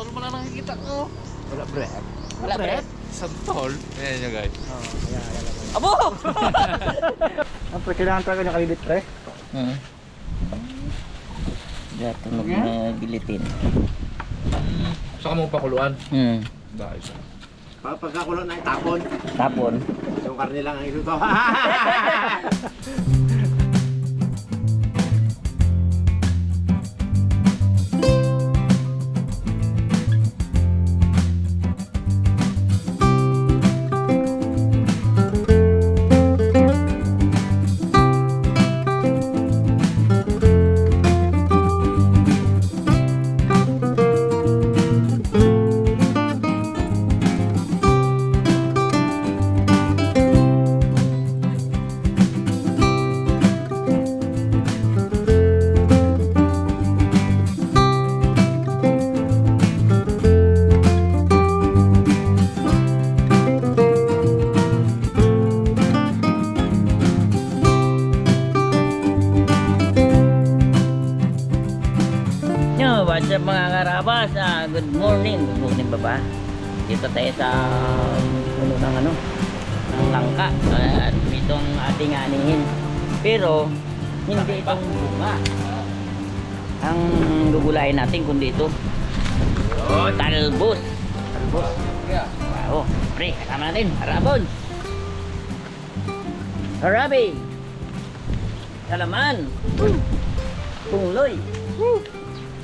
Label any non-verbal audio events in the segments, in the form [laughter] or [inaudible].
Santol mo lang nakikita ko. Wala bre. Wala, pre. Santol? Ayan nyo guys. Oo, kaya lang. Abo! [laughs] Ang pre, kailangan talaga niya kalibit pre. Hmm. Dato mag gilitin. Saka mo pakuluan. Hmm. Dahil sa. Pa pagkakulo na itapon, Tapon. yung karne lang ang iluto. [laughs] Dito tayo sa puno ng ano, ng langka. At itong ating anihin. Pero, hindi itong bunga. Ang gugulayin natin kundi ito. Oh, talbos. Talbos. Wow. Pre, kasama natin. Harabon. Harabi. Salaman. Pungloy.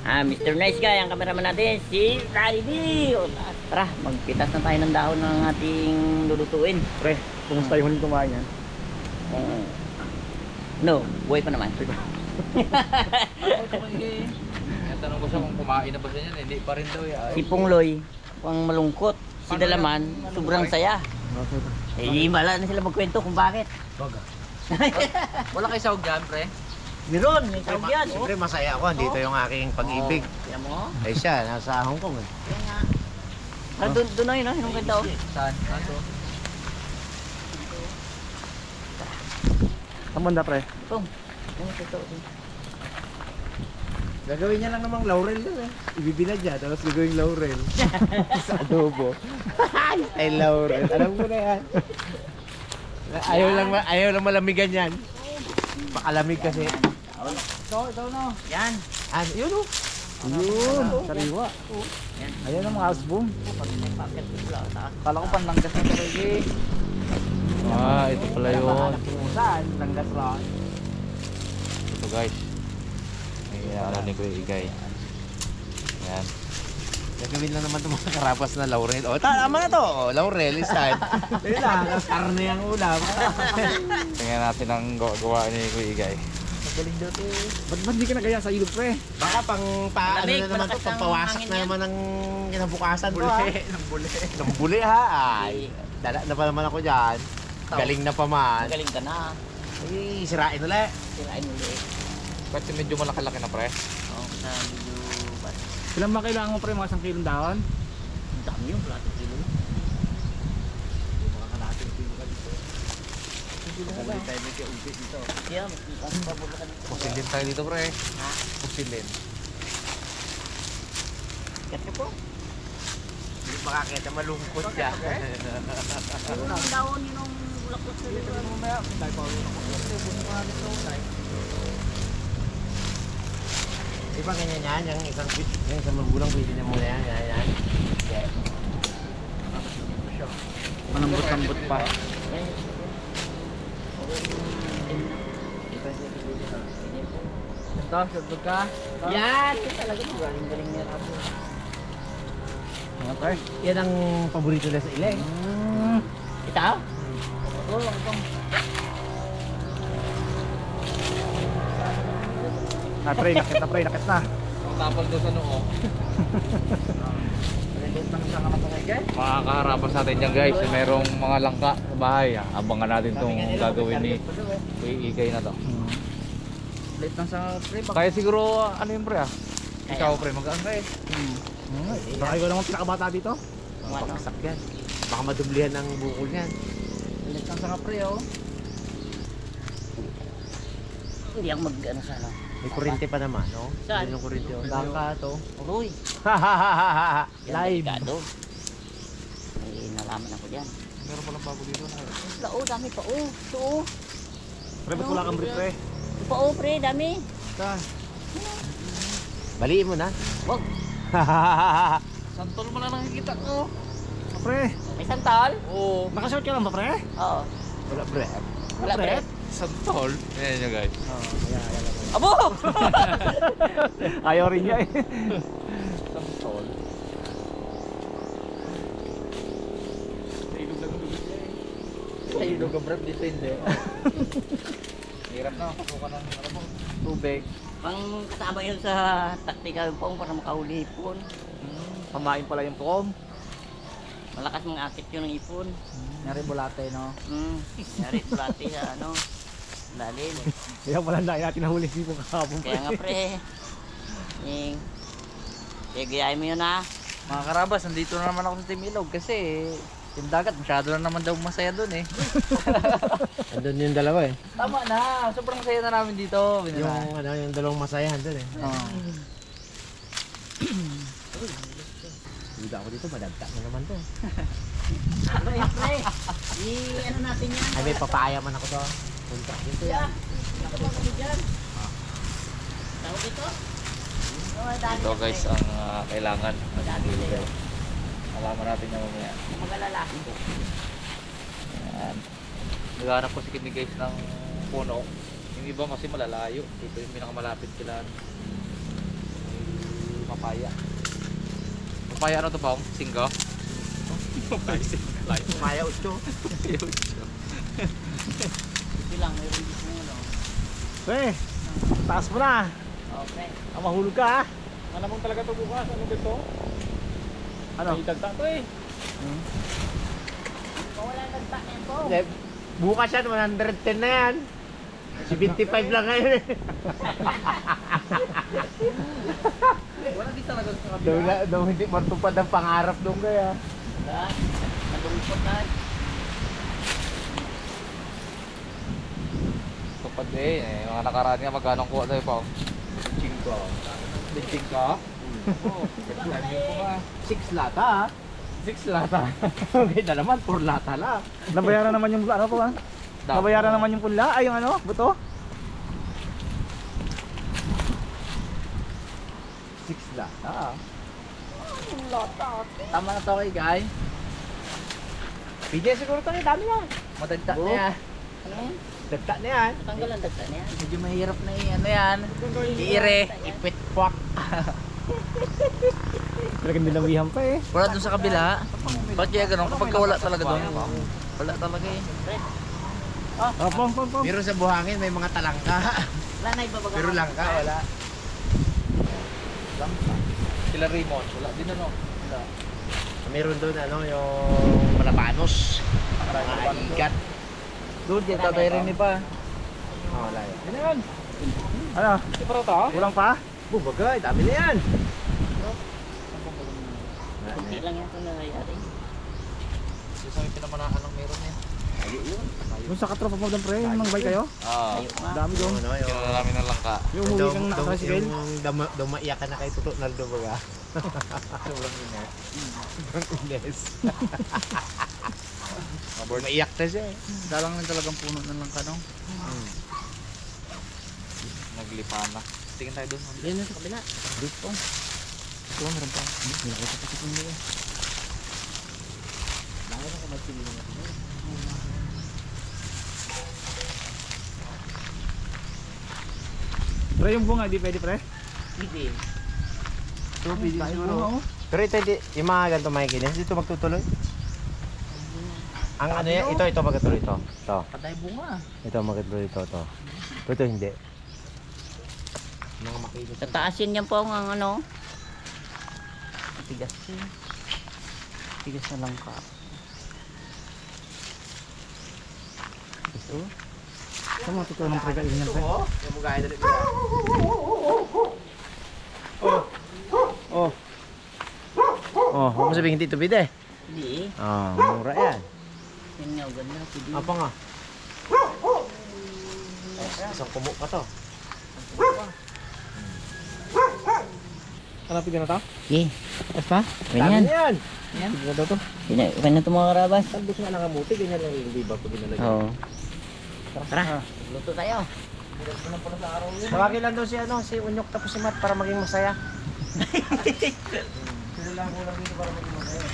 Ah, Mr. Nice Guy, ang kameraman natin, si Rally D. O, Tara, magpitas na tayo ng dahon ng ating lulutuin. pre, kumusta yung huling kumain yan? Eh, no, buhay pa naman. [laughs] Tanong ko siya kung kumain na ba siya yan. Hindi pa rin daw yan. si Pungloy, ang malungkot. Si Dalaman, sobrang saya. Eh, di bala na sila magkwento kung bakit. Baga. Wala kayo sahog dyan, pre? Meron, may tawag yan. Siyempre masaya ako, andito yung aking pag-ibig. Oh, Yan mo. Ay siya, nasa Hong Kong eh. Yan nga. Ah, doon, doon na yun, ah, yung kwento. Saan? Saan to? Kamanda pre. Ito. Yung kwento. Gagawin niya lang namang laurel yun eh. Ibibilad niya, tapos gagawin laurel. [laughs] sa adobo. Ay, laurel. Alam mo na yan. Ayaw lang, ma- ayaw lang malamigan yan. Pakalamig kasi. Ito, ito no. Yan. Ah, yun o. Yun, sariwa. Yan. Ayan ang mga asbong. Pag may packet wala sa Kala ko panlanggas na talaga eh. Ah, ito pala yun. Saan? Langgas lang. Ito guys. May ano ni Kuya Igay. Yan. Gagawin lang naman itong mga karapas na laurel. O, tama na to. O, laurel is time. Yun lang, karne ang ulam. Tingnan natin ang gawa ni Kuya Igay. Magaling daw to eh. Ba't ba't di ka nagaya sa ilog pre? Baka pang pa, ano Malamig, na naman to, malakas ang pampawasak hangin na yan. naman ng kinabukasan to ha. Ng buli. Ng buli ha. Ay, dala na pa naman ako dyan. Galing na pa man. Magaling ka na. Ay, sirain ulit. Sirain ulit. Kasi medyo malaki-laki na pre. Oo, oh, sa medyo bas. Ilan ba kailangan mo pre mga 1 kilong dahon? Ang dami yung plato kilo. Baka kalating kilo ka dito. Balik tayo kaubi dito. Kaya, mas pabuka ka dito. Pusilin tayo dito pre. Ha? Pusilin. Kat ka po. Hindi makakita malungkot siya. [laughs] Ang dahon yun ang bulaklak sa dito. Di ba ganyan yan? Yung isang bit, yung isang magulang pwede na muna yan. Yan, yan. Yeah. Malambot-lambot pa. Ito, sabog ka. Yan! Ito talaga yung galing-galing niya rabo. Par, yan ang paborito nila sa ileng. Ito? Oo, ito. Ah, pre, nakit na pre, nakit na. Ang tapal doon sa noo. Makakaharapan sa atin dyan guys. Merong mga langka sa bahay. ah. Abangan natin itong gagawin ni Kuya Igay na to. Late lang sa pre. Kaya siguro ano yun pre ah. Ikaw pre, mag-ano eh. Baka ikaw naman pinakabata dito? Ano? Paksak yan. Baka madublihan ng bukol yan. Late lang sa pre, oh. Hindi ako mag, ano sa ano. May kurente pa naman, no? Saan? Yun yung kurente. oh. Langka to. Uy, [laughs] Live. delikado. May nalaman ako dyan. Meron palang bago dito na. Wala, oh, dami pa, oh. Ito, oh. Pre, ba't wala kang brief, pre? Ito oh, pre, dami. Baliin mo na. Wag, [laughs] Santol mo na nakikita ko. Pre, may santal? Oo. nakasuot ka lang ba, pre? Oo. Wala, pre. Wala, pre. Santol. Ayan nyo guys. Abo! [laughs] Ayaw rin niya eh. Santol. Sa'yo, lugar, bro, dito hindi. Hirap na. Pasukan ng ano mo. Tubig. Pang kasama yun sa taktika yung pong para makahuli ipon. Pamain pala yung tukom. Malakas mga akit yun ng ipon. Nari bulate, no? Hmm, yari bulati sa ano. Lalim. [laughs] Kaya pala na natin nahuli si mong kahapon. Kaya nga pre. Yung... Kaya gayahin mo yun ha. Mga karabas, nandito na naman ako sa Timilog kasi yung dagat masyado na naman daw masaya doon eh. [laughs] Andun yung dalawa eh. Tama na, sobrang saya na namin dito. Yung, ano, yung dalawang masayahan dun eh. Oh. [clears throat] Duda ako dito, madagta na naman to. Ano yun pre? I ano natin yan? Ay, may papaya man ako to. Punta dito yan. Nakabang kami dyan. Tawag ito? Ito yan, guys ang ah, kailangan. Dami sa'yo. Alaman natin yung mamaya. Magalala. Ayan. Naghanap ko si Kidney guys ng puno. Yung iba kasi malalayo. Ito yung pinakamalapit sila. Papaya. Papaya ano to ba? Singgo? Papaya. Papaya usto. Ito lang, mayroon dito mo ano. Pre, taas mo na. Okay. Ah, mahulog ka ha. Ano mong talaga to bukas? Ano dito? Ano? Itagta to eh. Kung wala po. Hindi, Bukas yan, 110 na yan. 75 lang ngayon eh. Wala din talaga sa kabila. Daw, na, daw hindi matupad ang pangarap doon kaya. Wala. Nalungkot na. Tupad eh. eh. Mga nakaraan nga magkano kuha sa'yo pa? Cinco. Bitching ka? Oo. Six lata ha. Six lata. [laughs] okay na naman, four lata lang. Nabayaran naman yung ano pa ba? Nabayaran naman yung punla, ay yung ano, buto. Six lata ha. Tama na to kay Guy. PJ siguro to, dami yan. Madagta na yan. Ano yan? Dagta na yan. Tanggal ang dagta na yan. Medyo mahirap na eh. Ano yan? Iire. Ipit kwak. [laughs] Talagang nilawihan pa eh. Wala dun sa kabila. Ba't kaya ganun? Kapag ka wala talaga dun. Wala talaga eh. Ah, pong, pong, pong. Pero sa buhangin may mga talangka. Wala na ibabaga. Pero langka wala. Sila Raymond. Wala din ano. Wala. Meron doon ano yung malabanos. Mga aligat. Doon, dyan tatay rin pa. Oh, wala yan. Yan yan. Ano? Pa to? Kulang pa? Bumagay, dami na yan. Kunti lang yan kung nangyayari. Yung sa may pinamanahan ng meron eh. Doon sa katropa mo doon pre, yung mangbay kayo? Ah. Ayaw nga. Dami doon. Ano, namin ng langka. Yung umuwi kang nakatricycle. Yung dama, dumaiyak ka na kay Tuto Naldo baga. [laughs] Sobrang ines. Sobrang ines. Maiyak [laughs] na siya eh. Dalang lang talagang puno ng langka no? Naglipa na. Tingin tayo doon. Yan sa kabila. Dito. Ito, meron pa. Pre, yung bunga, di pwede pre. Hindi. Ito, pwede siguro. oh. Pero ito, hindi, yung mga ganito makikinis, dito magtutuloy. Ang ano yan, ito, ito magtutuloy ito. Ito, Patay bunga. ito magtutuloy ito, ito. Pero ito hindi. Mga makikinis. Tataasin niyan po ang ano. Tigas eh. Tigas na lang ka. Ito. Sa mga totoo ng pre, kainin yan pre. Oo, yung mga na rin. Oh. Oh. Oh, huwag mo sabihin hindi ito bide. Hindi eh. Ah, mura yan. Yan nga, ganda. Apa nga? Isang kumo pa to. Hanapin ko na to? Okay. Basta? Ganyan. yan. Sige na daw to. Ganyan. Ganyan ito mga karabas. Talbos nga nangamuti, ganyan lang yung liba ko dinalagay. Oo. Tara. Luto tayo. Tawagin lang daw si ano, si Unyok tapos si Matt para maging masaya. [laughs] Sila lang ko lang dito para maging masaya.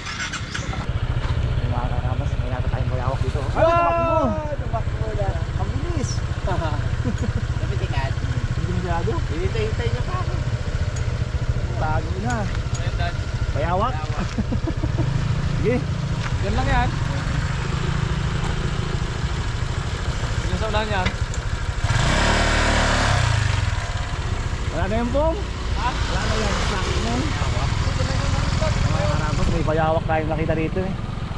Mga karabas, may nato tayong mayawak dito. Ay, tumakbo! Tumakbo na. Ang bilis. [laughs] Kapitikat. Hindi masyado. Hinintay-hintay niya pa ako. Bago na. Ayun, Dan. Mayawak. Sige. Yan lang yan. Yan sa unahan yan. Wala na yung pong. Ha? Wala na yan. Snack na. May bayawak tayong nakita dito eh.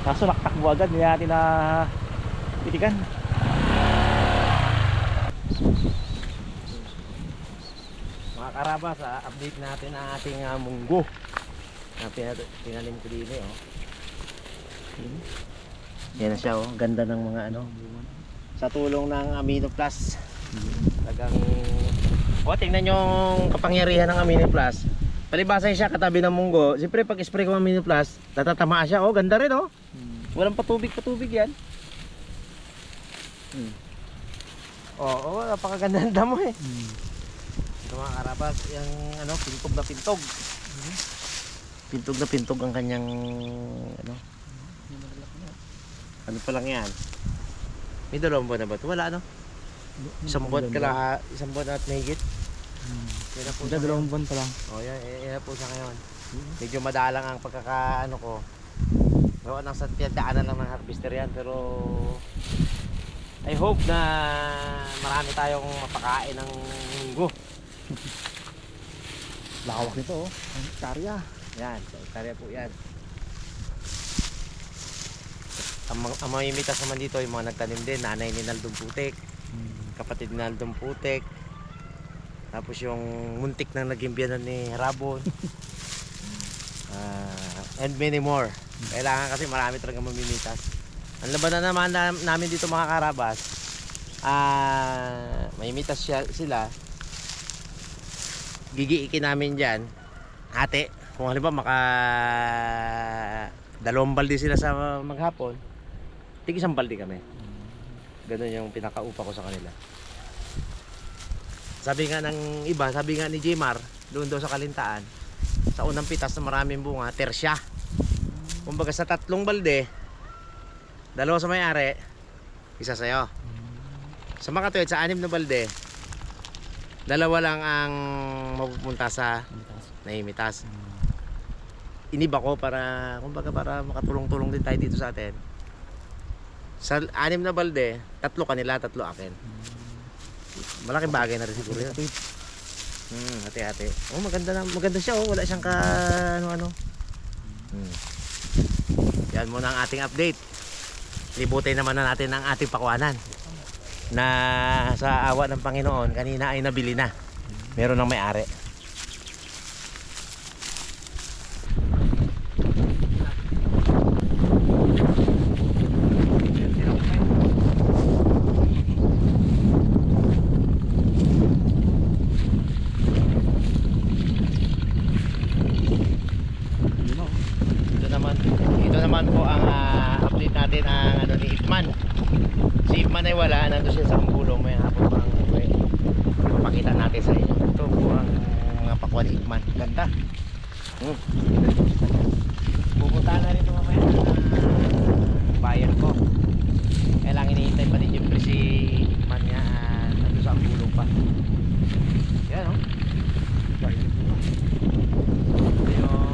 Kaso naktakbo agad, hindi natin na titikan. Mga karabas, ah, update natin ang ating ah, munggo. Na pinat- tinanim ko din eh, oh. Yan na siya, oh. Ganda ng mga ano. Sa tulong ng Amino Plus. Talagang... O, tingnan yung kapangyarihan ng Amino Plus. Palibasa siya katabi ng munggo. Siyempre, pag spray ko ng Amino Plus, natatamaan siya. Oh, ganda rin, oh. Walang patubig-patubig yan. Hmm. Oo, oh, napakaganda ng damo eh. Ito mga karabas, yung ano, pintog na pintog. Pintog na pintog ang kanyang ano. Ano pa lang yan? May dalawang buwan na ba ito? Wala ano? Isang buwan ka lang, isang buwan at mahigit. Yan na po ngayon. dalawang buwan pa lang. Oh, yan, yan, po siya ngayon. Medyo madalang ang pagkakaano ko. Gawa ng sa daanan lang ng harvester yan, pero I hope na marami tayong mapakain ng munggo. Lawak nito oh. Ang karya. Yan, sa hektarya po yan. Ang, mga- ang mga imitas naman dito, yung mga nagtanim din, nanay ni Naldong Putik, kapatid ni Naldong Putik, tapos yung muntik na naging biyanan ni Rabon, [laughs] Ah, and many more. Kailangan kasi marami talaga mamimitas. Ang labanan naman na, namin dito mga karabas, ah, may imitas siya, sila, gigiikin namin dyan, ate, kung halimbawa maka dalawang balde sila sa maghapon, tig isang balde kami. Ganun yung pinakaupa ko sa kanila. Sabi nga ng iba, sabi nga ni Jmar, doon daw sa Kalintaan, sa unang pitas na maraming bunga, tersya. Kumbaga sa tatlong balde, dalawa sa may-ari, isa sa'yo. Sa makatuwid, sa anim na balde, dalawa lang ang mapupunta sa naimitas. Iniba ko para, kumbaga para makatulong-tulong din tayo dito sa atin. Sa anim na balde, tatlo kanila, tatlo akin. Malaking bagay na rin siguro yun. Hmm, hati-hati. Oh, maganda na, maganda siya oh. Wala siyang ka ano-ano. Hmm. Yan muna ang ating update. Libutin naman na natin ang ating pakwanan. Na sa awa ng Panginoon, kanina ay nabili na. Meron ng may-ari. Ito naman, ito naman po ang ah, update natin ang ano ni Ipman. Si Ipman ay wala, nandun siya sa Anggulo, may hapon pang uwi. Papakita natin sa inyo. Ito po ang mga pakwa ni Ipman. Ganda. Hmm. Pupunta na rin mamaya na bayan ko. Kailangan hinihintay pa din siyempre si Ipman nga ah, nandun sa Anggulo pa. Yan oh. Ito yung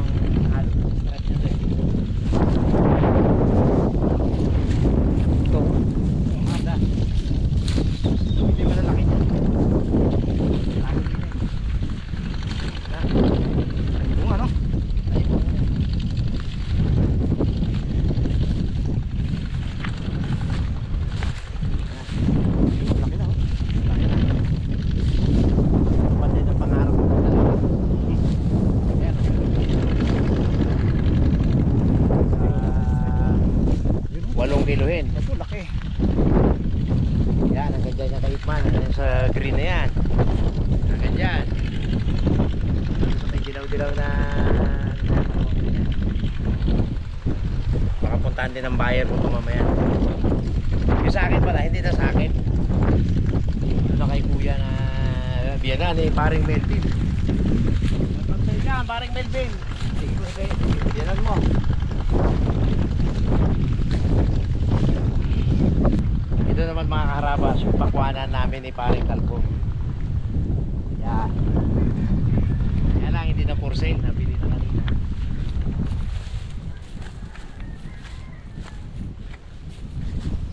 halos stretch na rin. Ito. Mada. Hindi malalaki niya. Ano din eh. Na. Kung ano? Ay, kung- Laki na oh. Laki na. Pati ng pangarap ko talaga. Ayan, oh. Ah, kilohin. Ito laki. Yan, ang ganda niya kay Ipman. Yan sa green na yan. Ang ganda yan. Sa may dilaw dilaw na baka puntahan din ng buyer mo ito mamaya yung sa akin pala hindi na sa akin yung na kay kuya na biyanan eh paring Melvin Pagpantay ka paring Melvin biyanan mo ito naman mga kaharabas yung pakwanan namin ni paring Kalbo yan yan lang hindi na for sale nabili na kanina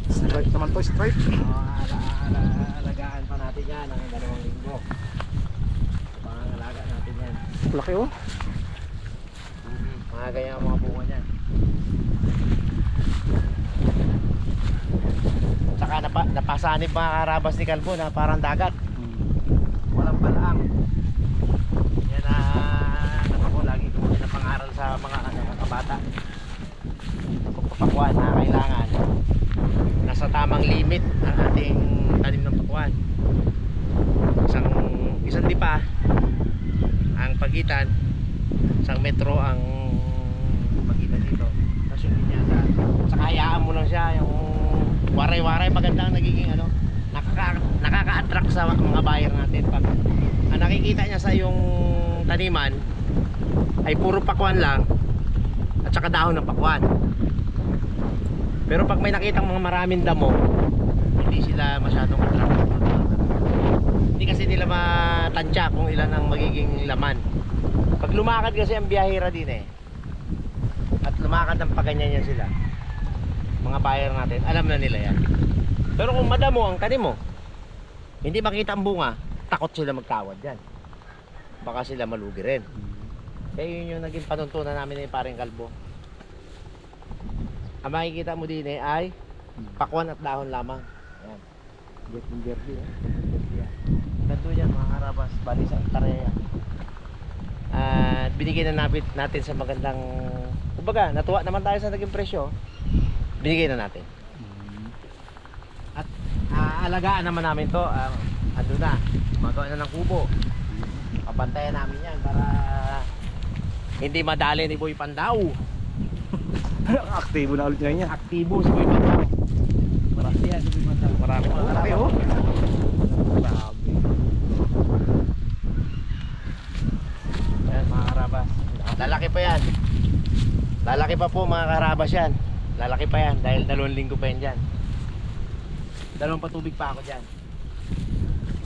Strike naman to, strike. Oh, ala, ala, alagaan pa natin yan ng dalawang linggo. Pangangalaga natin yan. Laki oh. Mga ganyan ang mga bunga niyan. Saka napa, napasanib mga karabas ni Kalbo na parang dagat. Walang balaang. Yan na ano ko lagi ko na pangaral sa mga ano, mga kabata. Pagpapakuan na kailangan nasa tamang limit ang ating tanim ng pakuan. Isang isang dipa ang pagitan isang metro ang pagitan dito. Tapos yung linyada. Saka hayaan mo lang siya yung waray-waray maganda ang nagiging ano nakaka nakaka-attract sa mga buyer natin. Pag ang nakikita niya sa yung taniman ay puro pakwan lang at saka dahon ng pakwan. Pero pag may nakitang mga maraming damo hindi sila masyadong attract. Hindi kasi nila matansya kung ilan ang magiging laman. Pag lumakad kasi ang biyahera din eh. At lumakad ng paganyan yan sila mga buyer natin alam na nila yan. Pero kung madamo ang tanim mo hindi makita ang bunga takot sila magtawad yan. Baka sila malugi rin. Kaya yun yung naging panuntunan namin ni paring kalbo. Ang makikita mo din eh ay pakwan at dahon lamang. Yan Get yung derby eh. yan ganito yan mga karabas. Bali sa tareya at binigyan na natin, natin sa magandang kumbaga natuwa naman tayo sa naging presyo binigay na natin at aalagaan naman namin to uh, ano na magawa na ng kubo pabantayan namin yan para hindi madali ni Boy Pandaw [laughs] Aktibo na ulit yan. aktibo si Boy Pandaw marami yan si Boy Pandaw marami Laki oh. Grabe. Yan mga karabas. Lalaki pa yan. Lalaki pa po mga karabas yan. Lalaki pa yan dahil dalawang linggo pa yan dyan. Dalawang patubig pa ako dyan.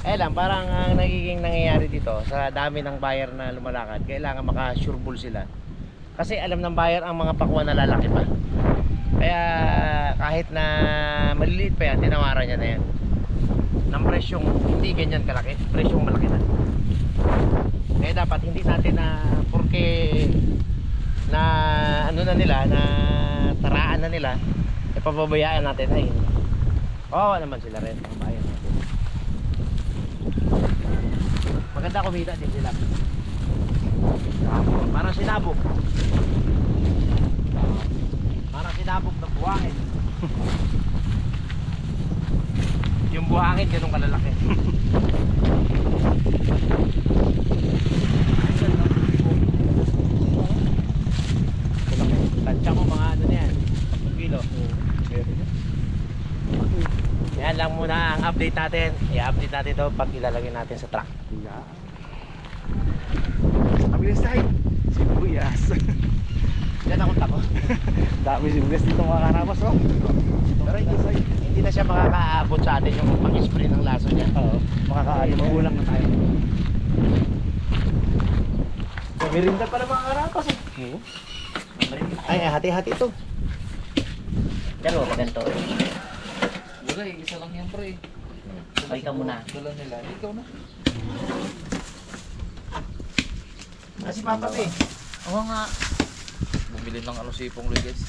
Eh lang, parang ang nagiging nangyayari dito sa dami ng buyer na lumalakad, kailangan maka-sureball sila. Kasi alam ng buyer ang mga pakwan na lalaki pa. Kaya kahit na maliliit pa yan, tinawaran niya na yan ng presyong hindi ganyan kalaki, presyong malaki na. Kaya dapat hindi natin na porque na ano na nila, na nila, pababayaan natin ay kawawa naman sila rin, mga bayan natin. Maganda kumita din sila. Parang sinabog. Parang sinabog na buhangin. [laughs] Yung buhangin ganun kalalaki. [laughs] Tansya mo mga ano na yan. 10 kilo. Yan lang muna ang update natin. I-update natin to pag ilalagay natin sa truck. Yeah. Mabilis tayo. Sibuyas. [laughs] Yan ako tako. [laughs] Dami sibuyas dito mga karabas oh. Pero hindi, hindi na siya makakaabot sa atin yung pag-spray ng laso niya. Oo. Makakaali mo. Magulang na tayo. Merinda pala mga karabas eh. Hmm? Ay, hati-hati ito. Dalawa pa ganito. Wala eh, isa lang yan pre. Ay, ka muna. Dala nila. Ikaw na. Kasi papa eh. Oo nga. Bumili ng ano sipong Luis guys.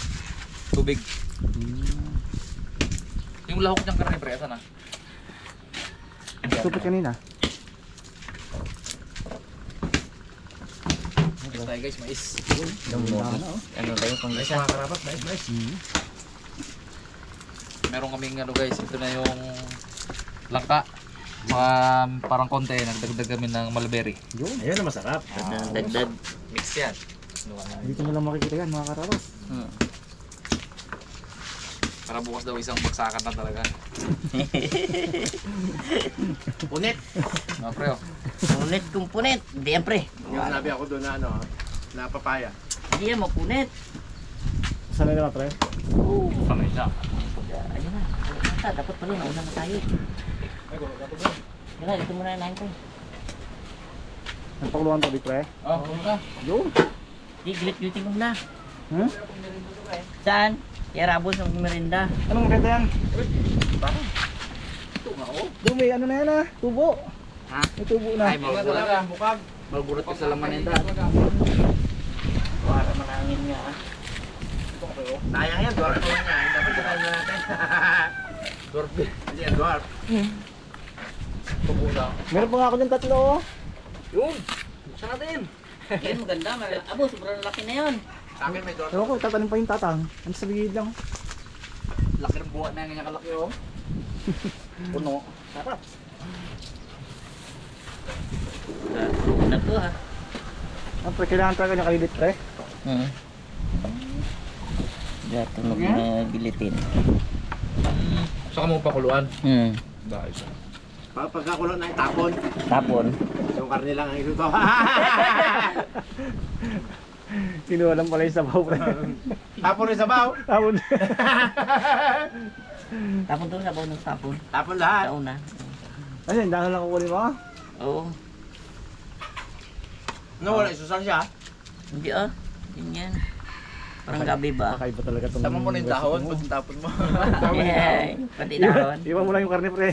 Tubig. Yung lahok niyang karne pre, asan na? Supit kanina. Mais tayo guys, mais. Ano, tayo kung isa? mga karapat, nice, nice. Meron kaming ano guys, ito na yung langka. Mga parang konti, nagdagdag kami ng mulberry. Yun. Ayun na masarap. Ah, dagdag. Mix yan. Dito mo lang makikita yan mga karabas. Hmm. Para bukas daw isang bagsakan na talaga. [laughs] Punit. Mga pre, oh. Punit kung punit. Hindi yan pre. Yung sinabi ako doon na ano, na papaya. Hindi yan mapunit. Saan na naman pre? Kamay na. Basta, dapat pala nauna na tayo. Wala, dito muna na ko. Nagpakuluan to di pre? Oh, pumunta. Yun. Di, gilit-gilitin mo na. Hmm? Saan? Yarabos ng merinda. Anong maganda yan? Doon may ano na yan ah, tubo. Ha? May tubo na. Ay, magulat ka. Bukag. Magulat ka sa laman nito. Para manangin nga ah. Sayang yan, dwarf ko lang yan. Dapat kumain na natin. [laughs] dwarf din. Hindi yan, dwarf. Pumunta. Meron pa nga ako dyan tatlo oh. Yun! Buksan natin. Yan, maganda. Mal- Abo, sobrang laki na yun. Sa akin may dwarf. Ewan ko, tatanim pa yung tatang. Ano sa lang. Laki ng buwan na yung ganyan kalaki, oh. [laughs] Puno. Sarap. Na to ha. Ah, pre, kailangan talaga niya kalilit pre. Hmm. Diyan, tunog na gilitin. Saka mo pakuluan. Hmm. Dahil sa. Pag pagkakulot na itapon, Tapon. yung karne lang ang iluto. Sinuwalan [laughs] pala yung sabaw pre. tapon rin sa baw. Tapon. [laughs] Tapon to sa bonus tapon. Tapon lahat. Sa una. Ano yun, dahil lang kukunin mo ah. Oo. No, wala isusansya. Hindi ah. Yun yan. Parang gabi ba? Kakaiba talaga itong... Tama mo na yung dahon, pag tapon mo. [laughs] Yeah. Pati dahon. Iwan mo lang yung karne pre.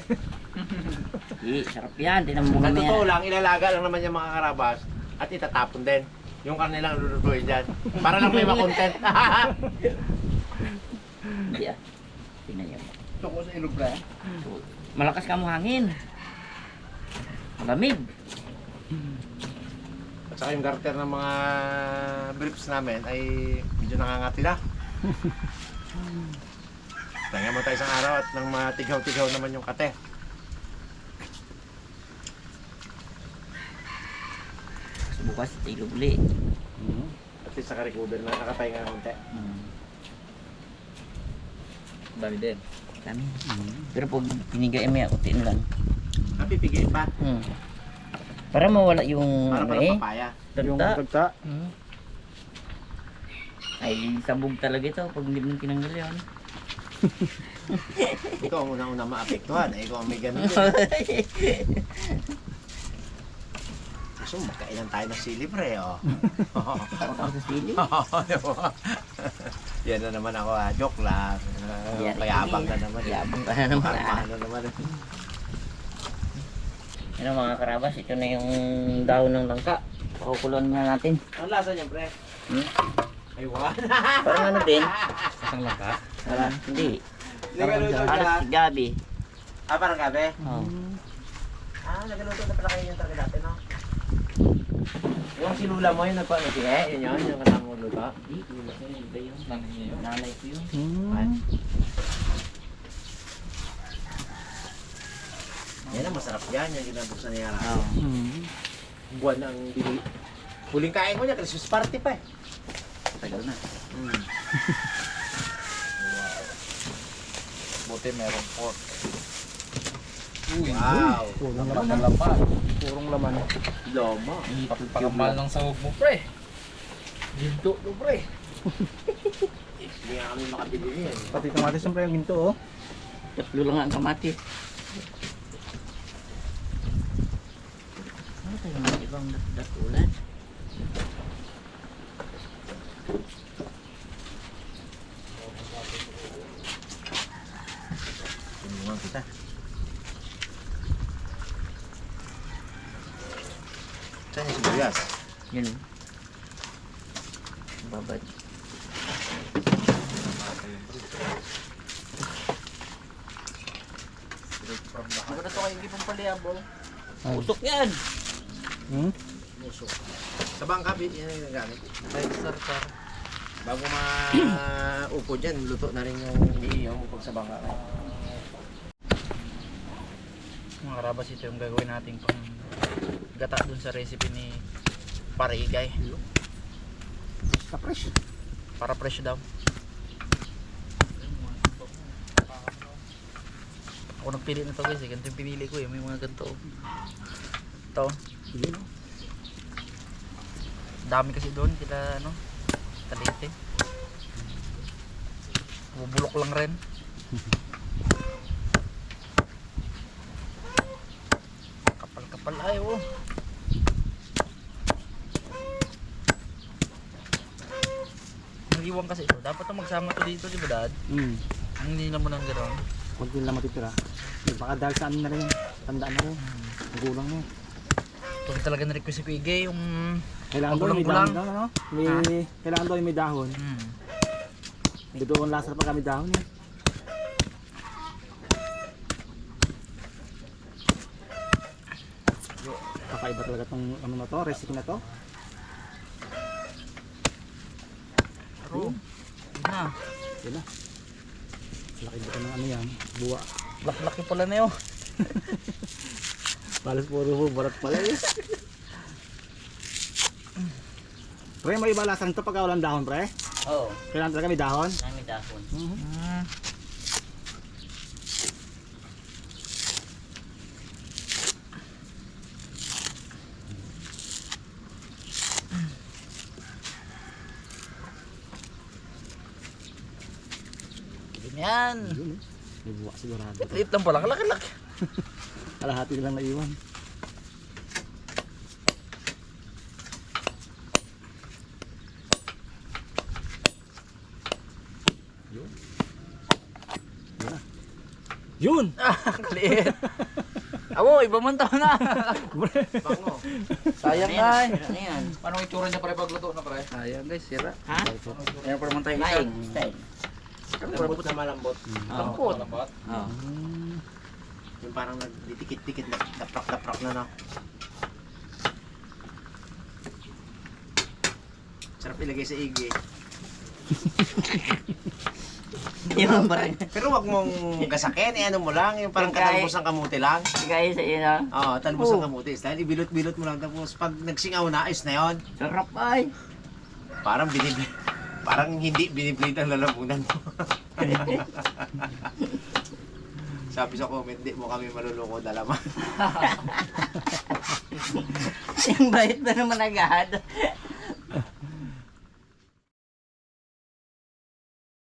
Eh, sarap yan. Tinan mo Sa kami totoo yan. lang, ilalaga lang naman yung mga karabas at itatapon din. Yung karne lang lulutuin dyan. Para lang may makontent. [laughs] Hindi ah. Tingnan nyo. Tuko sa ilog pre. Malakas ka mo hangin. Lamig. At saka yung garter ng mga briefs namin ay medyo nangangati na. [laughs] Tanga mo tayo isang araw at nang matigaw-tigaw naman yung kate. Bukas, ilog uli. At least sa recover na nakapahinga konti. Hmm. Dami din. Kami. Pero pag pinigay mo yan, utiin lang. Napipigil pa. Hmm. Para mawala yung Para ano eh. papaya. Yung Tagta. tagta. Hmm. Ay, sabog talaga ito pag hindi mo tinanggal yun. [laughs] Ikaw ang unang-una maapektuhan. Eh, ikaw ang may ganun. [laughs] Kaso magkainan tayo ng sili pre, oh. Ako sa sili. Yan na naman ako, ah. joke lang. Uh, Yari payabang kami. na naman. eh. Yabang ka na naman. ah. Parang ano naman. Ano mga karabas, ito na yung daon ng langka. Pakukulon na natin. Ang lasa niya, pre? Hmm? Aywan. Parang ano din? Isang langka. Parang hindi. Nagaluto si Gabi. Ah, parang gabi? Oh. Ah, nagaluto na pala kayo yung target natin, no? Yung sinula mo yung nagpaano si Eh, yun yun, yung kasama mo luto. Hindi, yun. Yun. Nanay yun. Nanay ko yun. Ay. Hmm. Yan ang masarap yan, yung ginabuksan niya Yara. Oh. Hmm. Buwan ang bili. Huling kain ko niya, Christmas party pa eh. Tagal na. Mm. [laughs] Buti meron pork. Uy, Wow. Purong laman laman. ng laman. Purong laman. Loma. Pagpakamahal ng sahog mo, pre. Ginto to, pre. [laughs] Hindi nga kami makabili niyan. Pati kamatis siyempre yung ginto oh. Tatlo lang ang kamatis. Ano tayo mga ibang datulan? Tulungan kita. Saan yung sibuyas? Yun. Babad. Ano na to kayo hindi pong paliabol? Usok yan! Hmm? Musok. Sa bangka, bit, yan yung gamit. Kahit sir, sir. Bago maupo [clears throat] dyan, luto na rin yung iiyaw mo pag sa bangka. Mga karabas, ito yung gagawin natin pang gata dun sa recipe ni Parigay. Kapres. Para fresh daw. Ako nagpili na to guys, eh. ganito yung pinili ko eh. May mga ganito. Ito. No? Dami kasi doon, kila ano, talite. Bubulok lang rin. [laughs] Kapal-kapal ay oh. Nag-iwan kasi ito. Dapat na magsama to dito, di ba dad? Hmm. Hindi na mo nang gano'n. Huwag lang matitira. Baka dahil sa amin na rin. Tandaan na rin. Magulang na. Ito talaga na-request si Kuya Igay, yung... Kailangan doon may dahon. Ano? May, kailangan doon may dahon. Hmm. Dito ang lasa pa kami dahon eh. Kakaiba talaga tong ano na to, recipe na to. Pero, yun na. Yun na. Laki ba ng ano yan? Buwa. Laki-laki pala na yun. [laughs] Palos puro barat pala eh. Pre, may iba lasang to pagka walang dahon, pre. Oo, Kailangan talaga may dahon. dami dahon. Hmm. Ganyan. Yun eh. May buwa sigurado. Liit lang pala, kalaki-laki. [laughs] Kalahati lang naiwan. Yun. Yun na. [laughs] Yun! Ah, kaliit. Abo, iba man tao na. Bango. Sayang Ano na. yan? Ano? Paano itsura niya pare pagluto na pare? Sayang guys, sira. Ha? Ayan pa naman tayo isa. Laing style. Lambot na malambot. Lampot. Lambat. Oo. Yung parang nagdidikit-dikit na daprak-daprak na na. Sarap ilagay sa igi. [laughs] Yung parang Pero wag mong gasakin, eh, ano mo lang, yung parang kahit- katalbos ng kamuti lang. gaya sa iyo na. Oo, talbos ng kamuti. Style, ibilot-bilot mo lang. Tapos pag nagsingaw na, ayos na yon. Sarap ay. Parang binibli. Parang hindi biniblade ang lalamunan mo. [laughs] Sabi sa comment, di mo kami maluloko dalaman. [laughs] Siyang bait na naman agad.